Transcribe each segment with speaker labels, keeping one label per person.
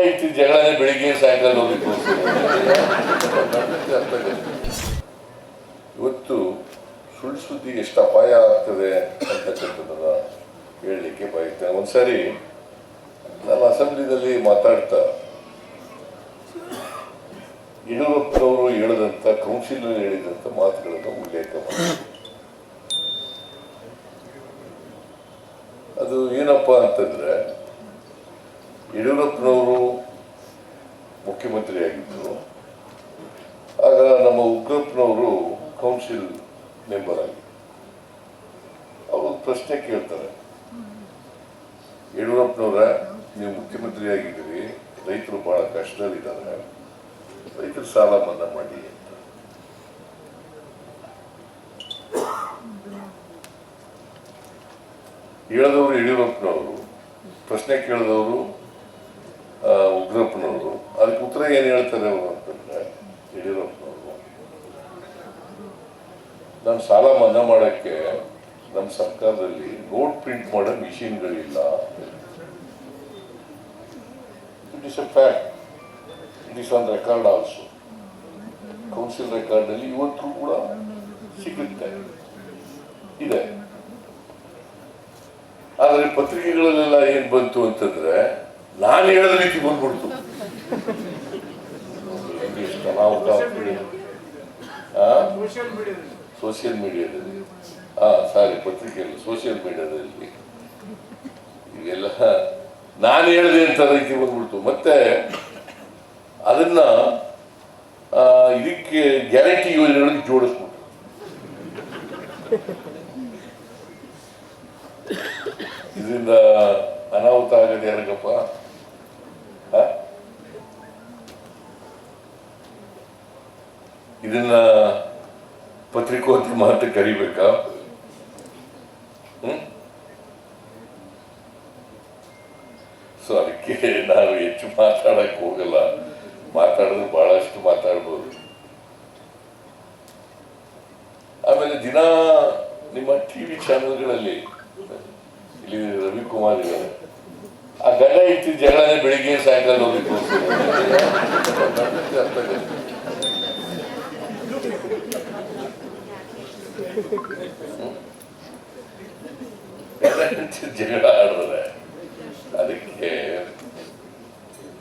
Speaker 1: ಹೆಂಡತಿ ಜಗಳನೆ ಬೆಳಿಗ್ಗೆ ಸಾಯಂಕಾಲ ಹೋಗಿ ಇವತ್ತು ಸುಳ್ಳು ಸುದ್ದಿ ಎಷ್ಟು ಅಪಾಯ ಆಗ್ತದೆ ಅಂತಕ್ಕಂಥದ್ದನ್ನ ಹೇಳಲಿಕ್ಕೆ ಬಯಸ್ತೇನೆ ಒಂದ್ಸರಿ ನಾನು ಅಸೆಂಬ್ಲಿದಲ್ಲಿ ಮಾತಾಡ್ತಾ ಯಡಿಯೂರಪ್ಪನವರು ಹೇಳಿದಂಥ ಕೌನ್ಸಿಲ್ ಹೇಳಿದಂಥ ಮಾತುಗಳನ್ನು ಉಲ್ಲೇಖ ಮಾಡಿ ಅದು ಏನಪ್ಪ ಅಂತಂದ್ರೆ ಯಡಿಯೂರಪ್ಪನವರು ಮುಖ್ಯಮಂತ್ರಿಯಾಗಿದ್ದರು. ಆಗ ನಮ್ಮ ಉಗ್ರಪ್ಪನವರು ಕೌನ್ಸಿಲ್ ಮೆಂಬರ್ ಆಗಿ. ಅವರು ಪ್ರಶ್ನೆ ಕೇಳ್ತಾರೆ. ಯಡಿಯೂರಪ್ಪನವರ, ನೀವು ಮುಖ್ಯಮಂತ್ರಿ ಆಗಿದ್ದೀರಿ ರೈತರು ಬಹಳ ಕಷ್ಟದಲ್ಲಿದ್ದಾರೆ, ರೈತರು ಸಾಲ ಮನ್ನಾ ಮಾಡಿ ಅಂತ. ಹೇಳಿದವರು ಯಡಿಯೂರಪ್ಪನವರು, ಪ್ರಶ್ನೆ ಕೇಳಿದವರು ಉಗ್ರಪ್ಪನವರು. ಅದಕ್ಕೆ ಉತ್ತರ ಏನು ಹೇಳ್ತಾರೆ ಅವರು ಅಂತಂದ್ರೆ, ಯಡಿಯೂರಪ್ಪನವರು. ನಾನು ಸಾಲ ಮನ್ನಾ ಮಾಡೋಕ್ಕೆ ನಮ್ಮ ಸರ್ಕಾರದಲ್ಲಿ ನೋಟ್ ಪ್ರಿಂಟ್ ಮಾಡೋ ಮಿಷಿನ್ಗಳಿಲ್ಲ it is a fact it is on record also council ರೆಕಾರ್ಡಲ್ಲಿ ಇವತ್ತು ಕೂಡ ಸಿಗುತ್ತೆ. ಇದೆ. ಆದರೆ ಪತ್ರಿಕೆಗಳಲ್ಲೆಲ್ಲ ಏನ್ ಬಂತು ಅಂತಂದ್ರೆ ನಾನು ಹೇಳಿದ ರೀತಿ ಬಂದ್ಬಿಡ್ತು. ಸೋಷಿಯಲ್ ಮೀಡಿಯಾದಲ್ಲಿ. ಹಾ ಸಾರಿ, ಪತ್ರಿಕೆಯಲ್ಲಿ, ಸೋಷಿಯಲ್ ಮೀಡಿಯಾದಲ್ಲಿ. ಇವೆಲ್ಲ ನಾನು ಹೇಳಿದೆ ಅಂತ ರೀತಿ ಬಂದ್ಬಿಡ್ತು. ಮತ್ತೆ ಅದನ್ನ ಇದಕ್ಕೆ ಗ್ಯಾರಂಟಿ ಯೋಜನೆಗಳಿಗೆ ಜೋಡಿಸ್ಬಿಟ್ಟು ಇದರಿಂದ ಅನಾಹುತ ಆಗದೆ ಯಾರಿಗಪ್ಪ ಇದನ್ನ ಪತ್ರಿಕೋದ್ಯಮ ಅಂತ ಕರಿಬೇಕಾ? ಸೊ ಅದಕ್ಕೆ ನಾವು ಹೆಚ್ಚು ಮಾತಾಡಕ್ ಹೋಗಲ್ಲ. ಮಾತಾಡಿದ್ರೆ ಬಹಳಷ್ಟು ಮಾತಾಡ್ಬೋದು. ಆಮೇಲೆ ದಿನ ನಿಮ್ಮ ಟಿವಿ ಚಾನೆಲ್ಗಳಲ್ಲಿ, ಇಲ್ಲಿ ರವಿಕುಮಾರ್ ಇದ್ದಾರೆ ಆ ಗಂಡ ಇತ್ತು ಜಗಳನೇ ಬೆಳಿಗ್ಗೆ ಸಾಯಂಕಾಲ ಹೋಗಿ ಜಗಳ ಅದಕ್ಕೆ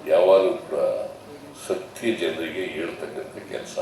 Speaker 1: ಯಾವಾಗಲೂ ಕೂಡ ಸತ್ಯ ಜನರಿಗೆ ಹೇಳ್ತಕ್ಕಂಥ ಕೆಲಸ